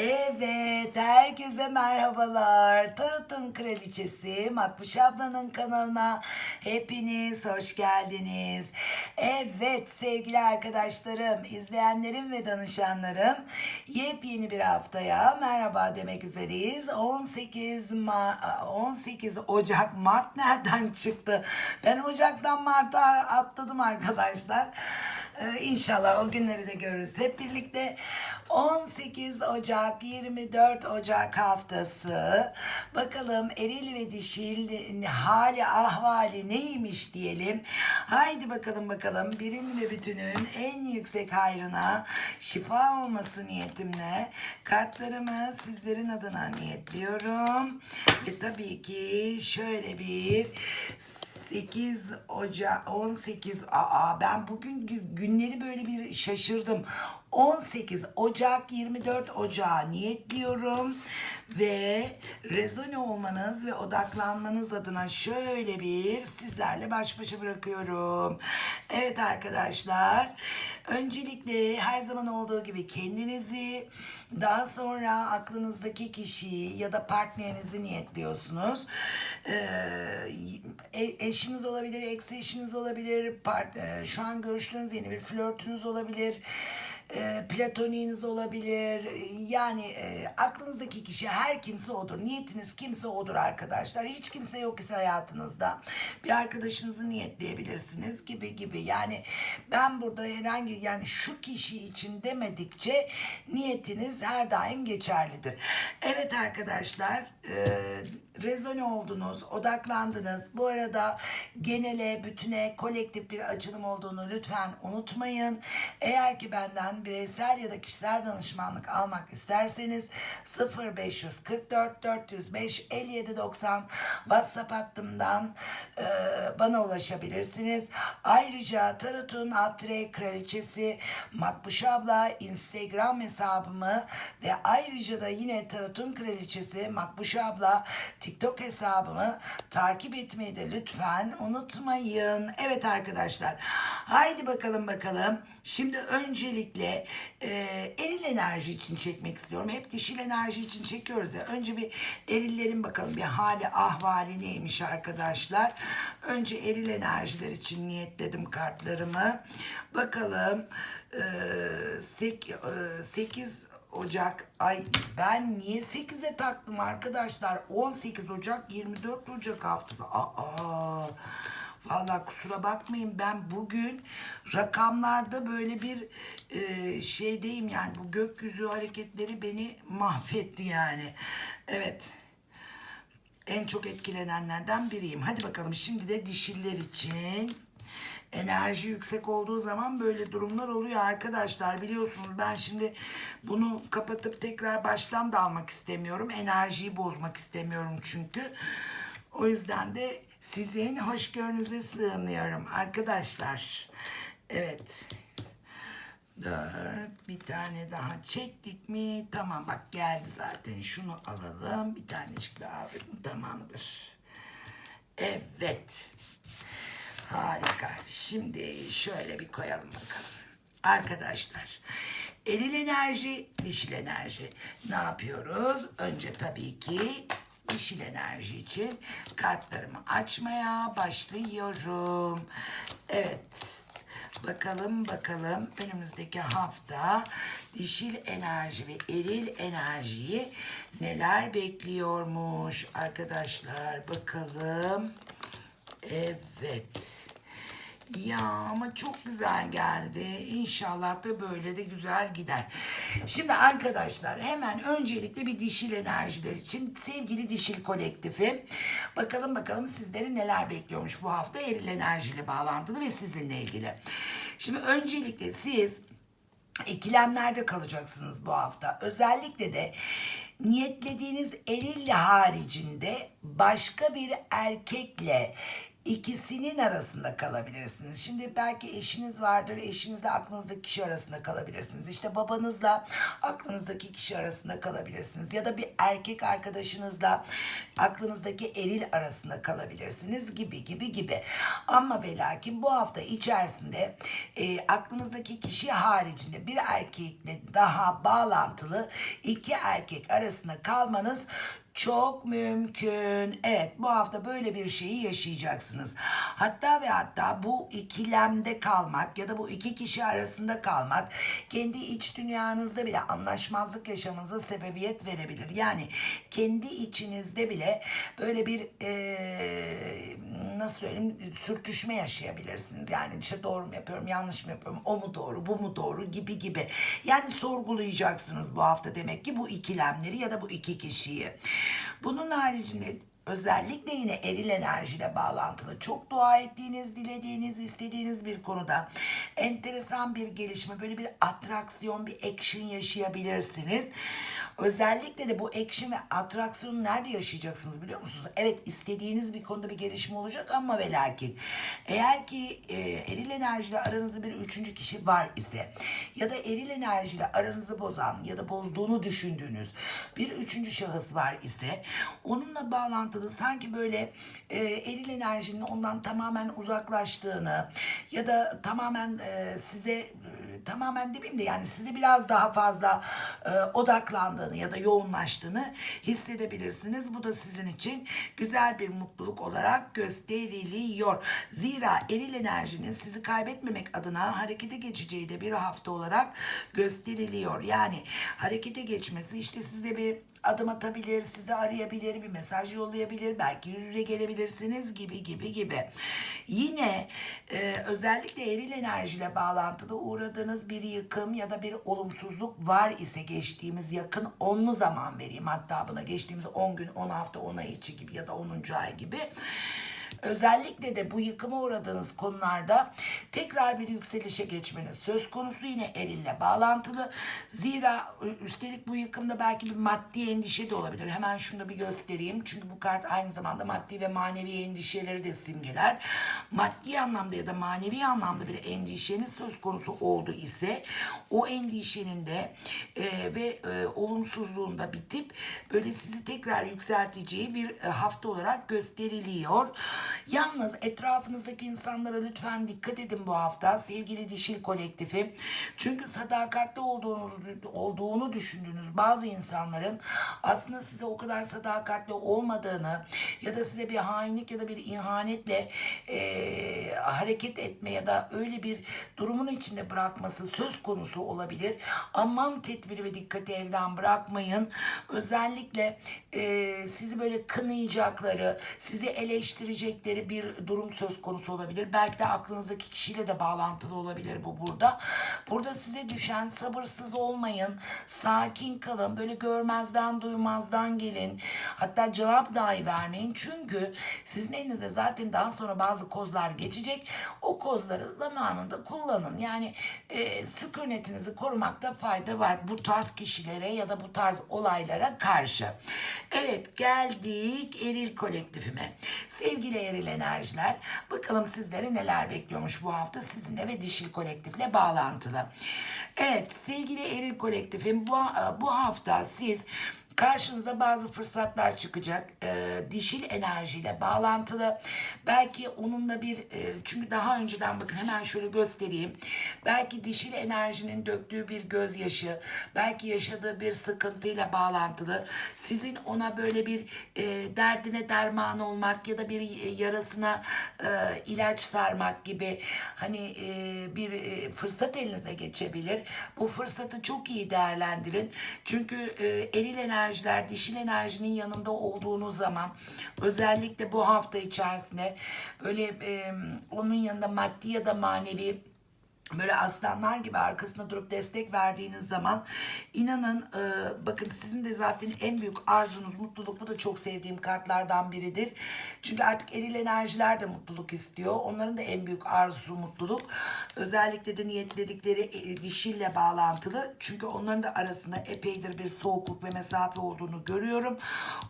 Evet, herkese merhabalar. Tarot'un kraliçesi Makbuş ablanın kanalına hepiniz hoş geldiniz. Evet sevgili arkadaşlarım, izleyenlerim ve danışanlarım yepyeni bir haftaya merhaba demek üzereyiz. 18 Ma 18 Ocak Mart nereden çıktı? Ben Ocak'tan Mart'a atladım arkadaşlar. Ee, İnşallah o günleri de görürüz hep birlikte. 18 Ocak 24 Ocak haftası bakalım eril ve dişil hali ahvali neymiş diyelim. Haydi bakalım bakalım birin ve bütünün en yüksek hayrına şifa olması niyetimle kartlarımı sizlerin adına niyetliyorum. Ve tabii ki şöyle bir 8 Ocak 18 aa ben bugün gü- günleri böyle bir şaşırdım. 18 Ocak 24 Ocak niyetliyorum ve rezone olmanız ve odaklanmanız adına şöyle bir sizlerle baş başa bırakıyorum. Evet arkadaşlar öncelikle her zaman olduğu gibi kendinizi daha sonra aklınızdaki kişiyi ya da partnerinizi niyetliyorsunuz. Ee, e- eşiniz olabilir, ex eşiniz olabilir, part, e, şu an görüştüğünüz yeni bir flörtünüz olabilir e, platoniğiniz olabilir. Yani e, aklınızdaki kişi her kimse odur. Niyetiniz kimse odur arkadaşlar. Hiç kimse yok ise hayatınızda. Bir arkadaşınızı niyetleyebilirsiniz gibi gibi. Yani ben burada herhangi yani şu kişi için demedikçe niyetiniz her daim geçerlidir. Evet arkadaşlar e, rezone oldunuz, odaklandınız. Bu arada genele, bütüne, kolektif bir açılım olduğunu lütfen unutmayın. Eğer ki benden bireysel ya da kişisel danışmanlık almak isterseniz 0544 405 57 90 WhatsApp hattımdan e, bana ulaşabilirsiniz. Ayrıca Tarot'un Atre Kraliçesi Makbuş abla Instagram hesabımı ve ayrıca da yine Tarot'un Kraliçesi Makbuş abla TikTok hesabımı takip etmeyi de lütfen unutmayın. Evet arkadaşlar haydi bakalım bakalım. Şimdi öncelikle e, eril enerji için çekmek istiyorum. Hep dişil enerji için çekiyoruz ya. Önce bir erillerin bakalım bir hali ahvali neymiş arkadaşlar. Önce eril enerjiler için niyetledim kartlarımı. Bakalım e, 8 Ocak ay ben niye 8'e taktım arkadaşlar 18 Ocak 24 Ocak haftası aa Vallahi kusura bakmayın ben bugün rakamlarda böyle bir e, şeydeyim yani bu gökyüzü hareketleri beni mahvetti yani. Evet en çok etkilenenlerden biriyim. Hadi bakalım şimdi de dişiller için enerji yüksek olduğu zaman böyle durumlar oluyor arkadaşlar. Biliyorsunuz ben şimdi bunu kapatıp tekrar baştan da almak istemiyorum. Enerjiyi bozmak istemiyorum çünkü. O yüzden de sizin hoşgörünüze sığınıyorum arkadaşlar. Evet. Dört. Bir tane daha çektik mi? Tamam bak geldi zaten. Şunu alalım. Bir tanecik daha aldım. Tamamdır. Evet. Harika. Şimdi şöyle bir koyalım bakalım. Arkadaşlar. Eril enerji, dişil enerji. Ne yapıyoruz? Önce tabii ki dişil enerji için kartlarımı açmaya başlıyorum. Evet. Bakalım bakalım önümüzdeki hafta dişil enerji ve eril enerjiyi neler bekliyormuş arkadaşlar bakalım. Evet. Ya ama çok güzel geldi. İnşallah da böyle de güzel gider. Şimdi arkadaşlar hemen öncelikle bir dişil enerjiler için sevgili dişil kolektifi. Bakalım bakalım sizleri neler bekliyormuş bu hafta eril enerjiyle bağlantılı ve sizinle ilgili. Şimdi öncelikle siz ikilemlerde kalacaksınız bu hafta. Özellikle de niyetlediğiniz eril haricinde başka bir erkekle ikisinin arasında kalabilirsiniz. Şimdi belki eşiniz vardır, eşinizle aklınızdaki kişi arasında kalabilirsiniz. İşte babanızla aklınızdaki kişi arasında kalabilirsiniz. Ya da bir erkek arkadaşınızla aklınızdaki eril arasında kalabilirsiniz gibi gibi gibi. Ama ve lakin bu hafta içerisinde e, aklınızdaki kişi haricinde bir erkekle daha bağlantılı iki erkek arasında kalmanız çok mümkün. Evet bu hafta böyle bir şeyi yaşayacaksınız. Hatta ve hatta bu ikilemde kalmak ya da bu iki kişi arasında kalmak kendi iç dünyanızda bile anlaşmazlık yaşamanıza sebebiyet verebilir. Yani kendi içinizde bile böyle bir eee, nasıl söyleyeyim sürtüşme yaşayabilirsiniz. Yani işte doğru mu yapıyorum yanlış mı yapıyorum o mu doğru bu mu doğru gibi gibi. Yani sorgulayacaksınız bu hafta demek ki bu ikilemleri ya da bu iki kişiyi. Bunun haricinde özellikle yine eril enerjiyle bağlantılı çok dua ettiğiniz, dilediğiniz, istediğiniz bir konuda enteresan bir gelişme, böyle bir atraksiyon, bir action yaşayabilirsiniz. Özellikle de bu action ve atraksiyonu nerede yaşayacaksınız biliyor musunuz? Evet istediğiniz bir konuda bir gelişme olacak ama ve lakin eğer ki e, eril enerjiyle aranızda bir üçüncü kişi var ise ya da eril enerjiyle aranızı bozan ya da bozduğunu düşündüğünüz bir üçüncü şahıs var ise onunla bağlantılı sanki böyle e, eril enerjinin ondan tamamen uzaklaştığını ya da tamamen e, size tamamen demeyeyim de yani size biraz daha fazla e, odaklandığını ya da yoğunlaştığını hissedebilirsiniz. Bu da sizin için güzel bir mutluluk olarak gösteriliyor. Zira eril enerjinin sizi kaybetmemek adına harekete geçeceği de bir hafta olarak gösteriliyor. Yani harekete geçmesi işte size bir adım atabilir, sizi arayabilir, bir mesaj yollayabilir, belki yüz yüze gelebilirsiniz gibi gibi gibi. Yine e, özellikle eril enerjiyle bağlantılı uğradığınız bir yıkım ya da bir olumsuzluk var ise geçtiğimiz yakın onlu zaman vereyim. Hatta buna geçtiğimiz 10 gün, 10 hafta, 10 ay içi gibi ya da 10. ay gibi. Özellikle de bu yıkıma uğradığınız konularda tekrar bir yükselişe geçmeniz söz konusu yine erille bağlantılı. Zira üstelik bu yıkımda belki bir maddi endişe de olabilir. Hemen şunu da bir göstereyim. Çünkü bu kart aynı zamanda maddi ve manevi endişeleri de simgeler. Maddi anlamda ya da manevi anlamda bir endişeniz söz konusu oldu ise o endişenin de e, ve e, olumsuzluğun da bitip böyle sizi tekrar yükselteceği bir e, hafta olarak gösteriliyor. Yalnız etrafınızdaki insanlara lütfen dikkat edin bu hafta sevgili dişil kolektifi. Çünkü sadakatli olduğunuz, olduğunu düşündüğünüz bazı insanların aslında size o kadar sadakatli olmadığını ya da size bir hainlik ya da bir ihanetle e, hareket etme ya da öyle bir durumun içinde bırakması söz konusu olabilir. Aman tedbiri ve dikkati elden bırakmayın. Özellikle e, sizi böyle kınayacakları, sizi eleştirecekleri bir durum söz konusu olabilir. Belki de aklınızdaki kişiyle de bağlantılı olabilir bu burada. Burada size düşen sabırsız olmayın. Sakin kalın. Böyle görmezden duymazdan gelin. Hatta cevap dahi vermeyin. Çünkü sizin elinize zaten daha sonra bazı kozlar geçecek. O kozları zamanında kullanın. Yani e, sükunetinizi korumakta fayda var. Bu tarz kişilere ya da bu tarz olaylara karşı. Evet geldik eril kolektifime. Sevgili eril enerjiler bakalım sizleri neler bekliyormuş bu hafta sizinle ve dişil kolektifle bağlantılı. Evet sevgili eril kolektifim bu, bu hafta siz karşınıza bazı fırsatlar çıkacak. Ee, dişil enerjiyle bağlantılı. Belki onunla bir e, çünkü daha önceden bakın hemen şöyle göstereyim. Belki dişil enerjinin döktüğü bir gözyaşı, belki yaşadığı bir sıkıntıyla bağlantılı. Sizin ona böyle bir e, derdine derman olmak ya da bir e, yarasına e, ilaç sarmak gibi hani e, bir e, fırsat elinize geçebilir. Bu fırsatı çok iyi değerlendirin. Çünkü e, eril enerji enerjiler, dişil enerjinin yanında olduğunuz zaman özellikle bu hafta içerisinde böyle e, onun yanında maddi ya da manevi böyle aslanlar gibi arkasında durup destek verdiğiniz zaman inanın e, bakın sizin de zaten en büyük arzunuz mutluluk bu da çok sevdiğim kartlardan biridir. Çünkü artık eril enerjiler de mutluluk istiyor. Onların da en büyük arzusu mutluluk. Özellikle de niyetledikleri e, dişille bağlantılı. Çünkü onların da arasında epeydir bir soğukluk ve mesafe olduğunu görüyorum.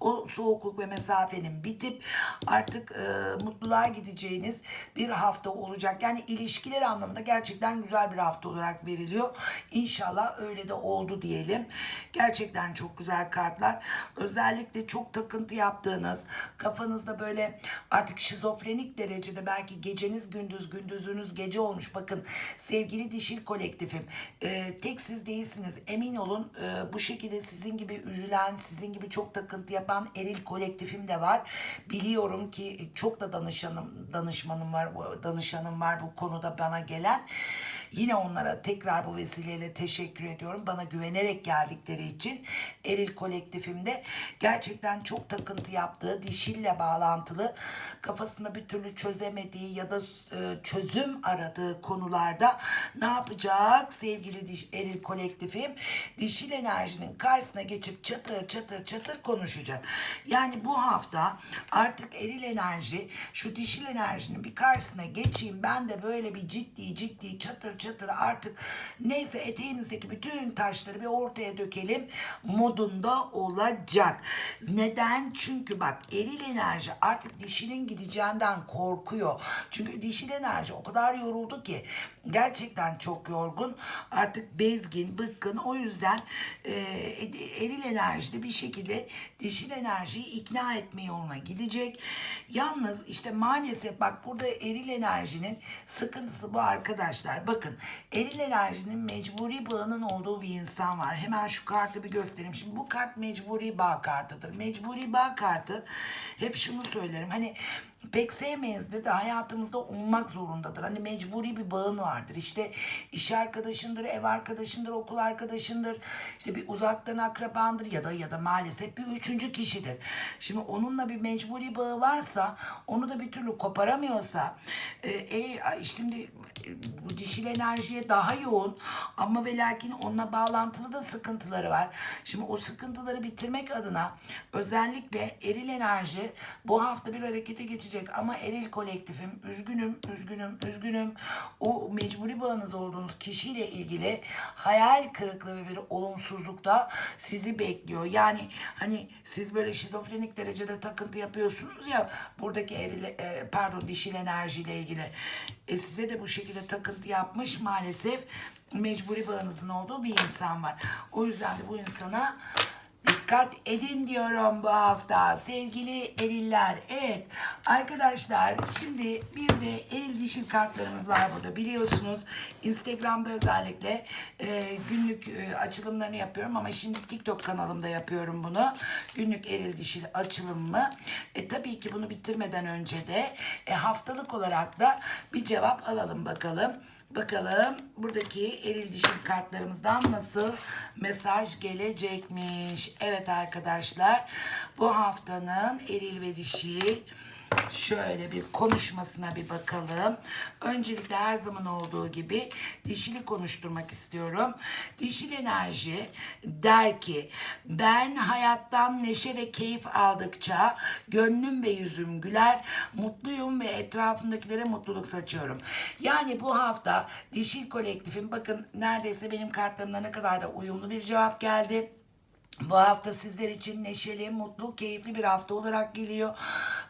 O soğukluk ve mesafenin bitip artık e, mutluluğa gideceğiniz bir hafta olacak. Yani ilişkiler anlamında gerçekten güzel bir hafta olarak veriliyor. İnşallah öyle de oldu diyelim. Gerçekten çok güzel kartlar. Özellikle çok takıntı yaptığınız, kafanızda böyle artık şizofrenik derecede belki geceniz gündüz, gündüzünüz gece olmuş. Bakın sevgili dişil kolektifim, e, tek siz değilsiniz. Emin olun e, bu şekilde sizin gibi üzülen, sizin gibi çok takıntı yapan eril kolektifim de var. Biliyorum ki çok da danışanım, danışmanım var, danışanım var bu konuda bana gelen. Yine onlara tekrar bu vesileyle teşekkür ediyorum. Bana güvenerek geldikleri için Eril kolektifimde gerçekten çok takıntı yaptığı, dişille bağlantılı, kafasında bir türlü çözemediği ya da e, çözüm aradığı konularda ne yapacak sevgili diş, Eril kolektifim? Dişil enerjinin karşısına geçip çatır çatır çatır konuşacak. Yani bu hafta artık eril enerji şu dişil enerjinin bir karşısına geçeyim ben de böyle bir ciddi ciddi çatır çatır artık neyse eteğinizdeki bütün taşları bir ortaya dökelim modunda olacak. Neden? Çünkü bak eril enerji artık dişinin gideceğinden korkuyor. Çünkü dişil enerji o kadar yoruldu ki gerçekten çok yorgun. Artık bezgin, bıkkın. O yüzden e, eril enerjide bir şekilde dişil enerjiyi ikna etme yoluna gidecek. Yalnız işte maalesef bak burada eril enerjinin sıkıntısı bu arkadaşlar. Bakın eril enerjinin mecburi bağının olduğu bir insan var. Hemen şu kartı bir göstereyim. Şimdi bu kart mecburi bağ kartıdır. Mecburi bağ kartı hep şunu söylerim. Hani pek sevmeyizdir de hayatımızda olmak zorundadır. Hani mecburi bir bağın vardır. İşte iş arkadaşındır, ev arkadaşındır, okul arkadaşındır. İşte bir uzaktan akrabandır ya da ya da maalesef bir üçüncü kişidir. Şimdi onunla bir mecburi bağı varsa onu da bir türlü koparamıyorsa e, e, şimdi bu dişil enerjiye daha yoğun ama ve lakin onunla bağlantılı da sıkıntıları var. Şimdi o sıkıntıları bitirmek adına özellikle eril enerji bu hafta bir harekete geçecek ama eril kolektifim üzgünüm, üzgünüm, üzgünüm. O mecburi bağınız olduğunuz kişiyle ilgili hayal kırıklığı ve bir olumsuzlukta sizi bekliyor. Yani hani siz böyle şizofrenik derecede takıntı yapıyorsunuz ya buradaki eril, e, pardon dişil enerjiyle ilgili. E, size de bu şekilde takıntı yapmış maalesef mecburi bağınızın olduğu bir insan var. O yüzden de bu insana Dikkat edin diyorum bu hafta sevgili eriller. Evet arkadaşlar şimdi bir de eril dişil kartlarımız var burada biliyorsunuz. Instagram'da özellikle e, günlük e, açılımlarını yapıyorum ama şimdi TikTok kanalımda yapıyorum bunu. Günlük eril dişil açılımı. E, tabii ki bunu bitirmeden önce de e, haftalık olarak da bir cevap alalım bakalım. Bakalım buradaki eril dişil kartlarımızdan nasıl mesaj gelecekmiş. Evet arkadaşlar bu haftanın eril ve dişil şöyle bir konuşmasına bir bakalım. Öncelikle her zaman olduğu gibi dişili konuşturmak istiyorum. Dişil enerji der ki ben hayattan neşe ve keyif aldıkça gönlüm ve yüzüm güler, mutluyum ve etrafımdakilere mutluluk saçıyorum. Yani bu hafta dişil kolektifim bakın neredeyse benim kartlarımla ne kadar da uyumlu bir cevap geldi. Bu hafta sizler için neşeli, mutlu, keyifli bir hafta olarak geliyor.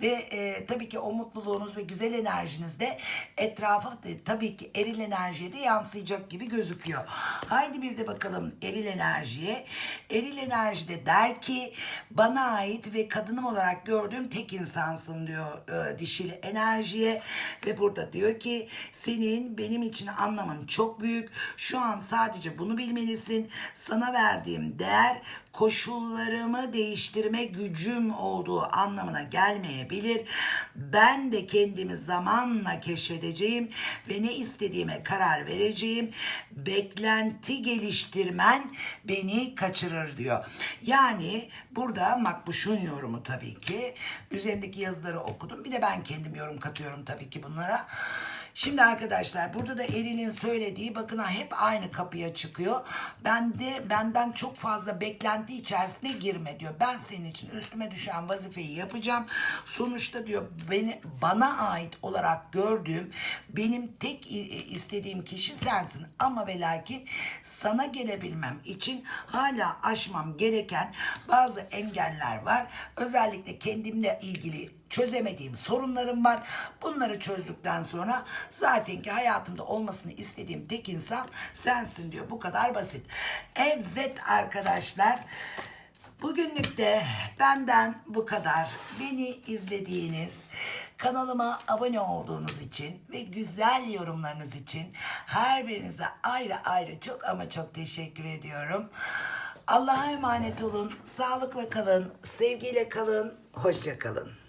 Ve e, tabii ki o mutluluğunuz ve güzel enerjiniz de etrafa e, tabii ki eril enerjiye de yansıyacak gibi gözüküyor. Haydi bir de bakalım eril enerjiye. Eril enerjide der ki bana ait ve kadınım olarak gördüğüm tek insansın diyor e, dişil enerjiye. Ve burada diyor ki senin benim için anlamın çok büyük. Şu an sadece bunu bilmelisin. Sana verdiğim değer koşullarımı değiştirme gücüm olduğu anlamına gelmeyebilir. Ben de kendimi zamanla keşfedeceğim ve ne istediğime karar vereceğim. Beklenti geliştirmen beni kaçırır diyor. Yani burada Makbuş'un yorumu tabii ki. Üzerindeki yazıları okudum. Bir de ben kendim yorum katıyorum tabii ki bunlara. Şimdi arkadaşlar burada da Eril'in söylediği bakın ha hep aynı kapıya çıkıyor. Ben de benden çok fazla beklenti içerisine girme diyor. Ben senin için üstüme düşen vazifeyi yapacağım. Sonuçta diyor beni bana ait olarak gördüğüm benim tek i- istediğim kişi sensin. Ama ve lakin sana gelebilmem için hala aşmam gereken bazı engeller var. Özellikle kendimle ilgili çözemediğim sorunlarım var. Bunları çözdükten sonra zaten ki hayatımda olmasını istediğim tek insan sensin diyor. Bu kadar basit. Evet arkadaşlar. Bugünlük de benden bu kadar. Beni izlediğiniz, kanalıma abone olduğunuz için ve güzel yorumlarınız için her birinize ayrı ayrı çok ama çok teşekkür ediyorum. Allah'a emanet olun, sağlıkla kalın, sevgiyle kalın, hoşça kalın.